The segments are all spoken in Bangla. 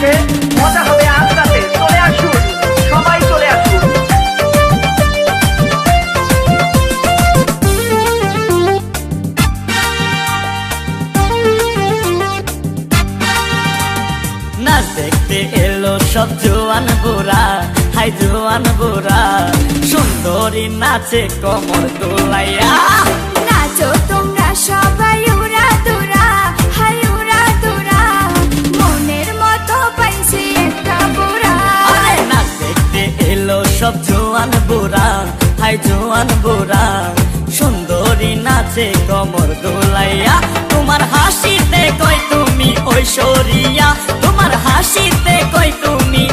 থেকে মজা হবে আজ রাতে চলে আসুন, সবাই চলে আসুন। নাচ দেখতে এলো সব জোয়ান বুড়া, হাই জোয়ান বুড়া। সুন্দরী নাচে কমর দোলাইয়া। সব জোয়ান বুড়া, হাই জোয়ান বুড়া। সুন্দরী নাচে কমর দোলাইয়া, তোমার হাসিতে কই তুমি ঐশ্বরিয়া। তোমার হাসিতে কই তুমি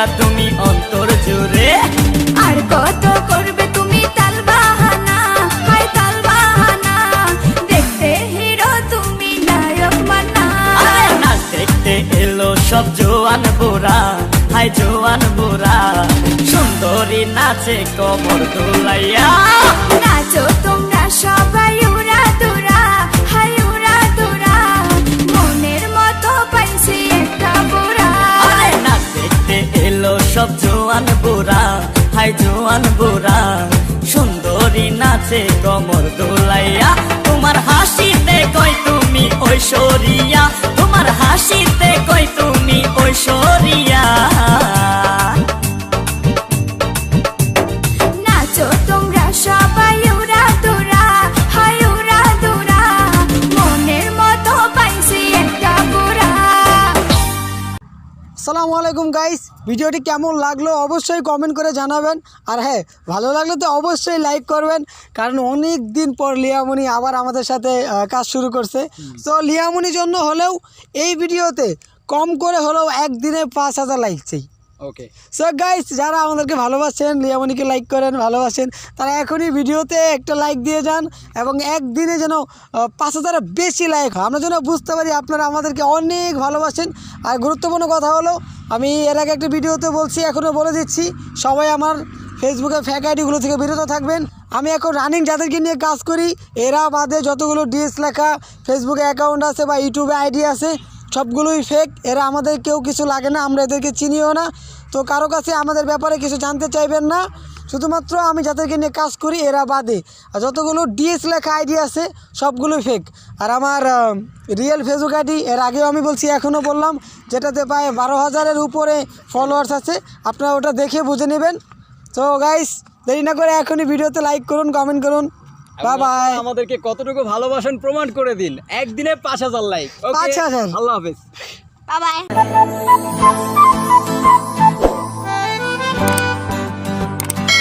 পিয়া তুমি অন্তর জুড়ে। আর কত করবে তুমি তাল বাহানা? হায় তাল বাহানা। দেখতে হিরো তুমি নায়ক মানা। আরে না দেখতে এলো সব জোয়ান বুড়া। হাই জোয়ান বুড়া সুন্দরী নাচে কমর দোলাইয়া। হাই জোয়ান বুড়া সুন্দরী নাচে কমর দোলাইয়া। তোমার হাসিতে কই তুমি ঐশ্বরিয়া আসসালামু আলাইকুম গাইস ভিডিওটি কেমন লাগল অবশ্যই কমেন্ট করে জানাবেন। আর হ্যাঁ ভালো লাগলে তো অবশ্যই লাইক করবেন। কারণ অনেক দিন পর লিয়ামণি আবার আমাদের সাথে কাজ শুরু করছে। তো লিয়ামণির জন্য হলেও এই ভিডিওতে কম করে হলেও একদিনে পাঁচ হাজার লাইক চাই ওকে সো গাইস যারা আমাদেরকে ভালোবাসেন, লিয়ামণিকে লাইক করেন, ভালোবাসেন, তারা এখনই ভিডিওতে একটা লাইক দিয়ে যান এবং একদিনে যেন পাঁচ হাজারের বেশি লাইক হয়। আমরা যেন বুঝতে পারি আপনারা আমাদেরকে অনেক ভালোবাসেন। আর গুরুত্বপূর্ণ কথা হলো, আমি এর আগে একটা ভিডিওতে বলছি, এখনও বলে দিচ্ছি, সবাই আমার ফেসবুকে ফ্যাক আইডিগুলো থেকে বিরত থাকবেন। আমি এখন রানিং যাদেরকে নিয়ে কাজ করি, এরা বাদে যতগুলো ডিএস লেখা ফেসবুকে অ্যাকাউন্ট আছে বা ইউটিউবে আইডি আছে সবগুলোই ফেক এরা আমাদের কেউ কিছু লাগে না, আমরা এদেরকে চিনিও না। তো কারও কাছে আমাদের ব্যাপারে কিছু জানতে চাইবেন না। শুধুমাত্র আমি যাদেরকে নিয়ে কাজ করি, এরা বাদে। আর যতগুলো ডিএস লেখা আইডি আছে সবগুলোই ফেক আর আমার রিয়েল ফেসবুক আইডি, এর আগেও আমি বলছি এখনও বললাম, যেটাতে প্রায় বারো হাজারের উপরে ফলোয়ার্স আছে। আপনারা ওটা দেখে বুঝে নেবেন। তো গাইস দেরি না করে এখনই ভিডিওতে লাইক করুন কমেন্ট করুন। বাই বাই আমাদেরকে কতটুকু ভালোবাসেন প্রমাণ করে দিন। একদিনে পাঁচ হাজার লাইক পাঁচ হাজার। আল্লাহ হাফেজ। Bye bye